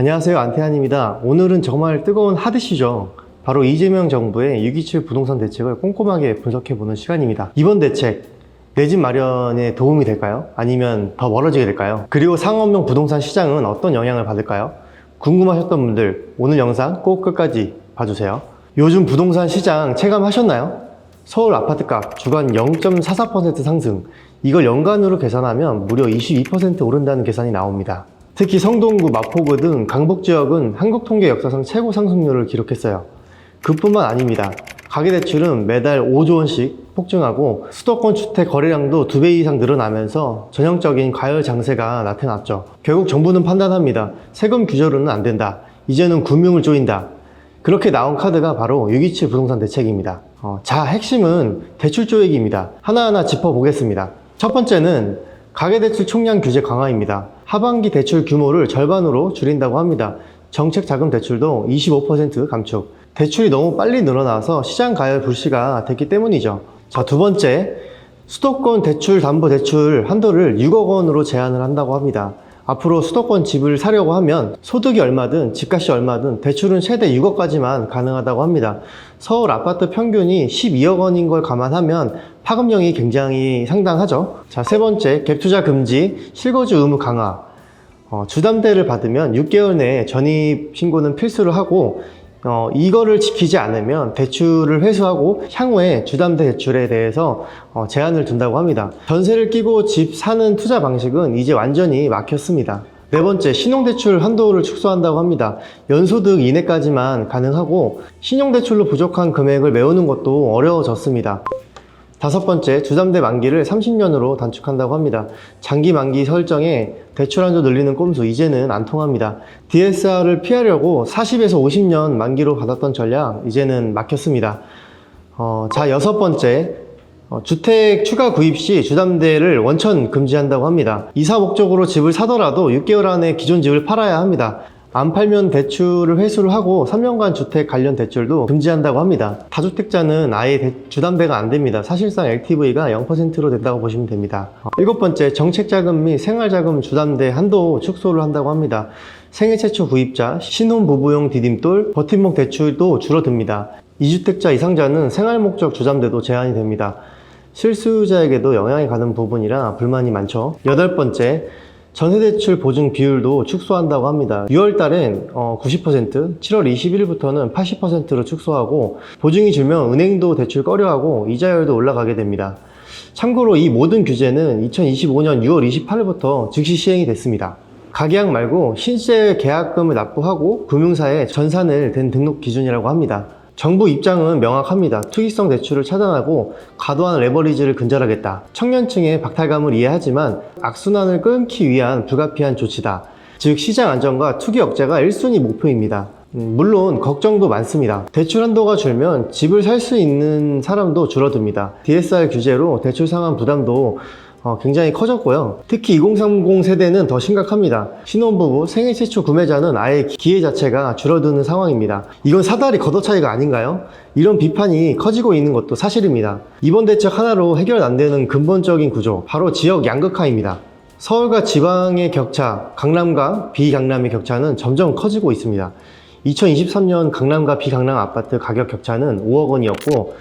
안녕하세요 안태한입니다. 오늘은 정말 뜨거운 하드시죠. 바로 이재명 정부의 627 부동산 대책을 꼼꼼하게 분석해보는 시간입니다. 이번 대책 내 집 마련에 도움이 될까요? 아니면 더 멀어지게 될까요? 그리고 상업용 부동산 시장은 어떤 영향을 받을까요? 궁금하셨던 분들 오늘 영상 꼭 끝까지 봐주세요. 요즘 부동산 시장 체감하셨나요? 서울 아파트값 주간 0.44% 상승. 이걸 연간으로 계산하면 무려 22% 오른다는 계산이 나옵니다. 특히 성동구, 마포구 등 강북 지역은 한국 통계 역사상 최고 상승률을 기록했어요. 그뿐만 아닙니다. 가계대출은 매달 5조 원씩 폭증하고 수도권 주택 거래량도 두배 이상 늘어나면서 전형적인 과열 장세가 나타났죠. 결국 정부는 판단합니다. 세금 규제로는 안 된다. 이제는 금융을 조인다. 그렇게 나온 카드가 바로 627 부동산 대책입니다. 어, 자, 핵심은 대출 조액입니다. 하나하나 짚어보겠습니다. 첫 번째는 가계대출 총량 규제 강화입니다. 하반기 대출 규모를 절반으로 줄인다고 합니다. 정책 자금 대출도 25% 감축. 대출이 너무 빨리 늘어나서 시장 가열 불씨가 됐기 때문이죠. 자, 두 번째, 수도권 대출 담보 대출 한도를 6억 원으로 제한을 한다고 합니다. 앞으로 수도권 집을 사려고 하면 소득이 얼마든 집값이 얼마든 대출은 최대 6억까지만 가능하다고 합니다. 서울 아파트 평균이 12억 원인 걸 감안하면 파급력이 굉장히 상당하죠. 자, 세 번째, 갭투자 금지, 실거주 의무 강화. 어, 주담대를 받으면 6개월 내에 전입 신고는 필수를 하고 어, 이거를 지키지 않으면 대출을 회수하고 향후에 주담대 대출에 대해서 어, 제한을 둔다고 합니다. 전세를 끼고 집 사는 투자 방식은 이제 완전히 막혔습니다. 네 번째, 신용대출 한도를 축소한다고 합니다. 연소득 이내까지만 가능하고 신용대출로 부족한 금액을 메우는 것도 어려워졌습니다. 다섯 번째, 주담대 만기를 30년으로 단축한다고 합니다. 장기 만기 설정에 대출 한도 늘리는 꼼수 이제는 안 통합니다. DSR을 피하려고 40에서 50년 만기로 받았던 전략 이제는 막혔습니다. 어, 자, 여섯 번째, 어, 주택 추가 구입 시 주담대를 원천 금지한다고 합니다. 이사 목적으로 집을 사더라도 6개월 안에 기존 집을 팔아야 합니다. 안 팔면 대출을 회수를 하고 3년간 주택 관련 대출도 금지한다고 합니다. 다주택자는 아예 대- 주담대가 안 됩니다. 사실상 LTV가 0%로 된다고 보시면 됩니다. 어, 일곱 번째, 정책자금 및 생활자금 주담대 한도 축소를 한다고 합니다. 생애 최초 구입자, 신혼부부용 디딤돌, 버팀목 대출도 줄어듭니다. 2주택자 이상자는 생활 목적 주담대도 제한이 됩니다. 실수요자에게도 영향이 가는 부분이라 불만이 많죠. 여덟 번째, 전세대출 보증 비율도 축소한다고 합니다. 6월 달엔 90%, 7월 21일부터는 80%로 축소하고 보증이 줄면 은행도 대출 꺼려하고 이자율도 올라가게 됩니다. 참고로 이 모든 규제는 2025년 6월 28일부터 즉시 시행이 됐습니다. 가계약 말고 실제 계약금을 납부하고 금융사에 전산을 된 등록 기준이라고 합니다. 정부 입장은 명확합니다. 투기성 대출을 차단하고 과도한 레버리지를 근절하겠다. 청년층의 박탈감을 이해하지만 악순환을 끊기 위한 불가피한 조치다. 즉 시장 안정과 투기 억제가 1순위 목표입니다. 음, 물론 걱정도 많습니다. 대출 한도가 줄면 집을 살 수 있는 사람도 줄어듭니다. DSR 규제로 대출 상환 부담도 어, 굉장히 커졌고요. 특히 2030 세대는 더 심각합니다. 신혼부부 생애 최초 구매자는 아예 기회 자체가 줄어드는 상황입니다. 이건 사다리 걷어 차이가 아닌가요? 이런 비판이 커지고 있는 것도 사실입니다. 이번 대책 하나로 해결 안 되는 근본적인 구조, 바로 지역 양극화입니다. 서울과 지방의 격차, 강남과 비강남의 격차는 점점 커지고 있습니다. 2023년 강남과 비강남 아파트 가격 격차는 5억 원이었고,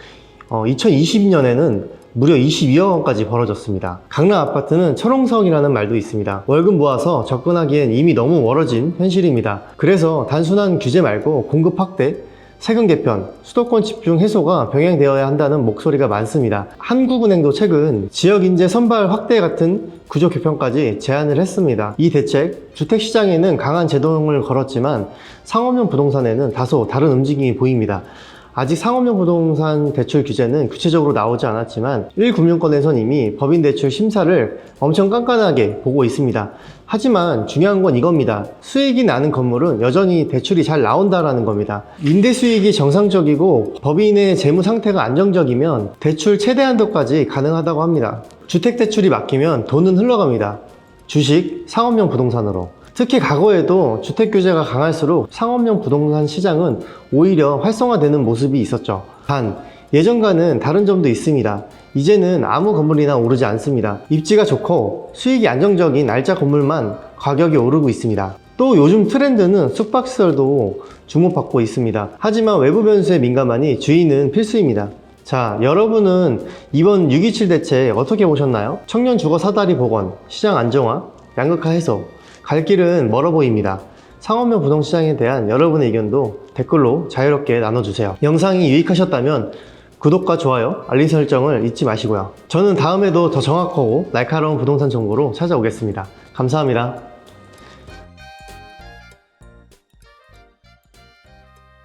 어, 2020년에는 무려 22억 원까지 벌어졌습니다. 강남 아파트는 철옹성이라는 말도 있습니다. 월급 모아서 접근하기엔 이미 너무 멀어진 현실입니다. 그래서 단순한 규제 말고 공급 확대, 세금 개편, 수도권 집중 해소가 병행되어야 한다는 목소리가 많습니다. 한국은행도 최근 지역인재 선발 확대 같은 구조 개편까지 제안을 했습니다. 이 대책, 주택시장에는 강한 제동을 걸었지만 상업용 부동산에는 다소 다른 움직임이 보입니다. 아직 상업용 부동산 대출 규제는 구체적으로 나오지 않았지만 1금융권에선 이미 법인 대출 심사를 엄청 깐깐하게 보고 있습니다. 하지만 중요한 건 이겁니다. 수익이 나는 건물은 여전히 대출이 잘 나온다라는 겁니다. 임대 수익이 정상적이고 법인의 재무 상태가 안정적이면 대출 최대 한도까지 가능하다고 합니다. 주택 대출이 막히면 돈은 흘러갑니다. 주식, 상업용 부동산으로. 특히 과거에도 주택 규제가 강할수록 상업용 부동산 시장은 오히려 활성화되는 모습이 있었죠. 단, 예전과는 다른 점도 있습니다. 이제는 아무 건물이나 오르지 않습니다. 입지가 좋고 수익이 안정적인 날짜 건물만 가격이 오르고 있습니다. 또 요즘 트렌드는 숙박시설도 주목받고 있습니다. 하지만 외부 변수에 민감하니 주의는 필수입니다. 자, 여러분은 이번 627 대책 어떻게 보셨나요? 청년 주거 사다리 복원, 시장 안정화, 양극화 해소, 갈 길은 멀어 보입니다. 상업면 부동시장에 대한 여러분의 의견도 댓글로 자유롭게 나눠주세요. 영상이 유익하셨다면 구독과 좋아요, 알림 설정을 잊지 마시고요. 저는 다음에도 더 정확하고 날카로운 부동산 정보로 찾아오겠습니다. 감사합니다.